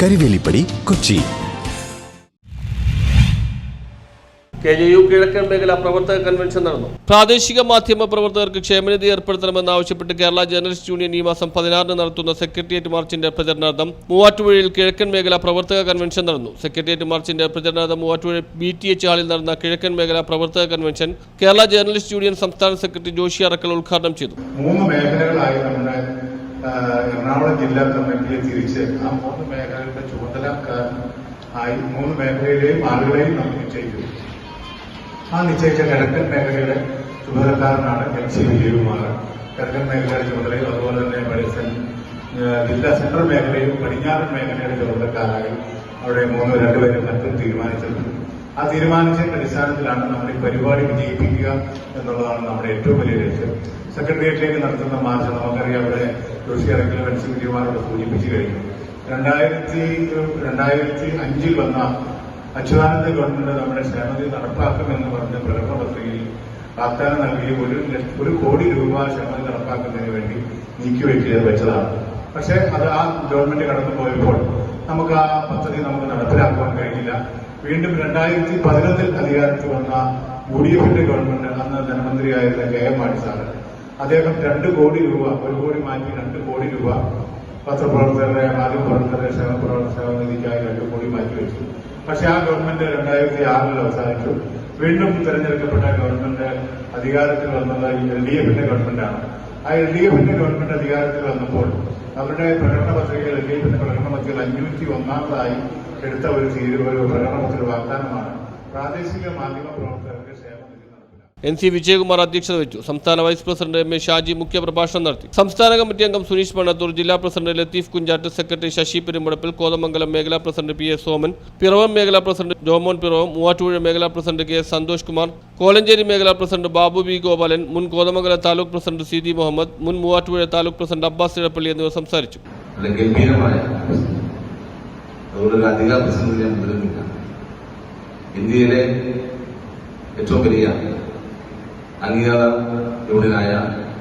Karivelippady Kochi. K J U കിഴക്കൻ മേഖല പ്രവർത്തക കൺവെൻഷൻ നടന്നു. പ്രാദേശിക മാധ്യമ പ്രവർത്തകർക്ക് ക്ഷേമനിധി ഏർപ്പെടുത്തണമെന്ന് ആവശ്യപ്പെട്ട് കേരള ജേർണലിസ്റ്റ് യൂണിയൻ ഈ മാസം പതിനാറിന് നടത്തുന്ന സെക്രട്ടേറിയറ്റ് മാർച്ചിന്റെ പ്രചരണാർത്ഥം മൂവാറ്റുപുഴയിൽ കിഴക്കൻ മേഖല പ്രവർത്തക കൺവെൻഷൻ നടന്നു. സെക്രട്ടേറിയറ്റ് മാർച്ചിന്റെ പ്രചരണാർത്ഥം മൂവാറ്റുപുഴ ബി ടി എച്ച് ഹാളിൽ നടന്ന കിഴക്കൻ മേഖല പ്രവർത്തക കൺവെൻഷൻ കേരള ജേർണലിസ്റ്റ് യൂണിയൻ സംസ്ഥാന സെക്രട്ടറി ജോഷി അറക്കൽ ഉദ്ഘാടനം ചെയ്തു. മൂന്ന് മേഖലകളായി നമ്മുടെ എറണാകുളം ജില്ലാ കമ്മിറ്റിയെ തിരിച്ച് ആ മൂന്ന് മേഖലകളുടെ ചുമതലക്കാരൻ ആയി മൂന്ന് മേഖലയിലെയും ആളുകളെയും നമ്മൾ നിശ്ചയിക്കുന്നു ആ നിശ്ചയിച്ച കിഴക്കൻ മേഖലയുടെ ചുമതലക്കാരനാണ് എം സി വിജയകുമാർ. കിഴക്കൻ മേഖലയുടെ ചുമതലയും അതുപോലെ തന്നെ മെഡിസൻ ജില്ലാ സെൻട്രൽ മേഖലയും പടിഞ്ഞാറൻ മേഖലയുടെ ചുമതലക്കാരായി അവിടെ മൂന്ന് രണ്ടുപേരും മറ്റും തീരുമാനിച്ചിട്ടുണ്ട്. ആ തീരുമാനിച്ചതിന്റെ അടിസ്ഥാനത്തിലാണ് നമ്മൾ ഈ പരിപാടി വിജയിപ്പിക്കുക എന്നുള്ളതാണ് നമ്മുടെ ഏറ്റവും വലിയ ലക്ഷ്യം. സെക്രട്ടേറിയറ്റിലേക്ക് നടത്തുന്ന മാർച്ച് നമുക്കറിയാം അവിടെ ജോഷി ഇറക്കൽ വിജയകുമാരോട് സൂചിപ്പിച്ചു കഴിഞ്ഞു. രണ്ടായിരത്തി രണ്ടായിരത്തി അഞ്ചിൽ വന്ന അച്യുതാനന്ദ ഗവൺമെന്റ് നമ്മുടെ ക്ഷേമതി നടപ്പാക്കുമെന്ന് പറഞ്ഞ പ്രകടന പത്രികയിൽ വാഗ്ദാനം നൽകി ഒരു ഒരു കോടി രൂപ ക്ഷേമതി നടപ്പാക്കുന്നതിന് വേണ്ടി നീക്കിവെക്കിയത് വെച്ചതാണ്. പക്ഷേ അത് ആ ഗവൺമെന്റ് കടന്നു പോയപ്പോൾ നമുക്ക് ആ പദ്ധതി നമുക്ക് നടപ്പിലാക്കുവാൻ കഴിഞ്ഞില്ല. വീണ്ടും രണ്ടായിരത്തി പതിനൊന്നിൽ അധികാരത്തിൽ വന്ന യു ഡി എഫിന്റെ ഗവൺമെന്റ് അന്ന് ധനമന്ത്രിയായിരുന്ന കെ എം മാണി സാറ് അദ്ദേഹം രണ്ട് കോടി രൂപ ഒരു കോടി മാറ്റി രണ്ട് കോടി രൂപ പത്രപ്രവർത്തകരുടെ മാധ്യമപ്രവർത്തകരുടെ ക്ഷേമപ്രവർത്തക നിധിക്കായി രണ്ട് കോടി മാറ്റി വെച്ചു. പക്ഷെ ആ ഗവൺമെന്റ് രണ്ടായിരത്തി ആറിൽ അവസാനിച്ചു. വീണ്ടും തെരഞ്ഞെടുക്കപ്പെട്ട ഗവൺമെന്റ് അധികാരത്തിൽ വന്നത് ഈ എൽ ഡി എഫിന്റെ ഗവൺമെന്റാണ് ആ എൽ ഡി എഫിന്റെ ഗവൺമെന്റ് അധികാരത്തിൽ വന്നപ്പോൾ അവരുടെ പ്രകടന പത്രികയിൽ എൽ ഡി എഫിന്റെ പ്രകടന പത്രികയിൽ അഞ്ഞൂറ്റി ഒന്നാമതായി എടുത്ത ഒരു തീരു ഒരു പ്രകടന പത്രിക വാഗ്ദാനമാണ്. പ്രാദേശിക മാധ്യമ നടപ്പിലാക്കുക എൻ സി വിജയകുമാർ അധ്യക്ഷത വഹിച്ചു. സംസ്ഥാന vice president M A Shaji മുഖ്യ പ്രഭാഷണം നടത്തി. സംസ്ഥാന കമ്മിറ്റി അംഗം സുനീഷ് പണത്തൂർ ജില്ലാ പ്രസിഡന്റ് ലത്തീഫ് കുഞ്ചാട്ട് സെക്രട്ടറി ശശി പെരുമ്പടപ്പിൽ കോതമംഗലം മേഖലാ president P S Soman Piravom മേഖലാ പ്രസിഡന്റ് ജോമോൻ പിറവം മൂവാറ്റുപുഴ മേഖലാ president K S Santhosh Kumar Kolenchery മേഖലാ പ്രസിഡന്റ് ബാബു ബി ഗോപാലൻ മുൻ Kothamangalam taluk president C D Muhammad മുൻ മൂവാറ്റുപുഴ താലൂക്ക് പ്രസിഡന്റ് അബ്ബാസ് ഇടപ്പള്ളി എന്നിവർ സംസാരിച്ചു. ഇന്ത്യയിലെ ഏറ്റവും വലിയ അംഗീകാര യൂണിയനായ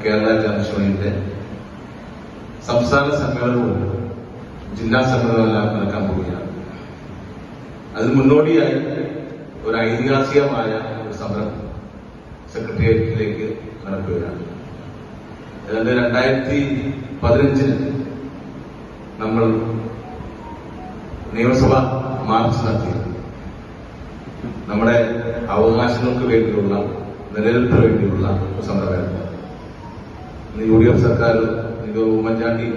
കേരള യൂണിയന്റെ സംസ്ഥാന സമ്മേളനവും ജില്ലാ സമ്മേളനമെല്ലാം നടക്കാൻ പോവുകയാണ്. അതിന് മുന്നോടിയായി ഒരു ഐതിഹാസികമായ ഒരു സമരം സെക്രട്ടേറിയറ്റിലേക്ക് നടക്കുകയാണ്. അതായത് രണ്ടായിരത്തി പതിനഞ്ചിന് നമ്മൾ നിയമസഭ മാർച്ച് നടത്തി. നമ്മുടെ അവകാശങ്ങൾക്ക് വേണ്ടിയുള്ള നിലനിൽപ്പിന് വേണ്ടിയുള്ള സമരമായിരുന്നു ഇന്ന് യു ഡി എഫ് സർക്കാർ ഇത് ഉമ്മൻചാണ്ടി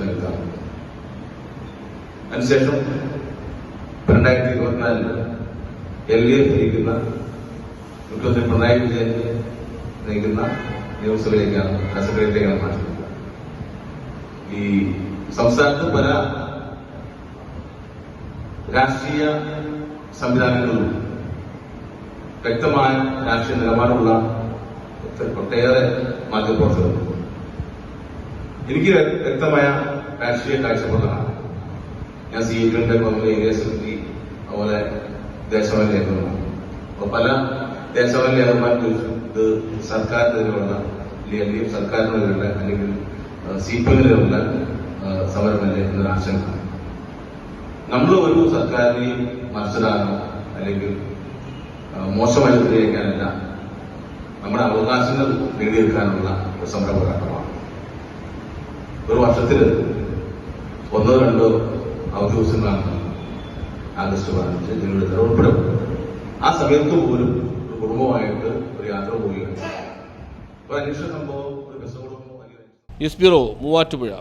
നൽകാറ് അതിനുശേഷം രണ്ടായിരത്തി ഇരുപത്തിനാലിൽ എൽ ഡി എഫ് ഭരിക്കുന്ന മുഖ്യമന്ത്രി പിണറായി വിജയൻ നയിക്കുന്ന നിയമസഭയിലേക്കാണ് സെക്രട്ടറിയേക്കാണ് മാറ്റുന്നത്. ഈ സംസ്ഥാനത്ത് പല രാഷ്ട്രീയ സംവിധാനങ്ങളിലും വ്യക്തമായ രാഷ്ട്രീയ നിലപാടുള്ള ഒട്ടേറെ മാധ്യമപ്രവർത്തകർ. എനിക്ക് വ്യക്തമായ രാഷ്ട്രീയ കാഴ്ചപ്പാടാണ് ഞാൻ സി എ പിയുടെ കോൺഗ്രസ് ഏരിയ സെക്രട്ടറി അതുപോലെ ദേശാവൻ ലേഖനമാണ് അപ്പൊ പല ദേശാവൻ ലേഖന്മാർ ചോദിച്ചു ഇത് സർക്കാരിനെതിരെയുള്ള അല്ലെങ്കിൽ സർക്കാരിനെതിരെയുള്ള അല്ലെങ്കിൽ സി പി എമ്മിനെതിരെയുള്ള സമരമല്ലേ എന്നൊരു ആശങ്ക നമ്മൾ ഒരു സർക്കാരിനെയും മനസ്സിലാകണം അല്ലെങ്കിൽ മോശമായി ഉപയോഗിക്കാനല്ല നമ്മുടെ അവകാശങ്ങൾ നേടിയെടുക്കാനുള്ള ഒരു സമര പോരാട്ടമാണ് ഒരു വർഷത്തിൽ ഒന്നോ രണ്ടോ അവധി ദിവസങ്ങളാണ് ആഗസ്റ്റ് പതിനഞ്ച് ജനുവരി ഉൾപ്പെടും. ആ സമയത്ത് പോലും ഒരു കുടുംബമായിട്ട് ഒരു യാത്ര പോവുകയാണ്. ഒരു അന്വേഷണ സംഭവം ഒരു ബസ് കുടുംബം ന്യൂസ് ബ്യൂറോ മൂവാറ്റുപുഴ.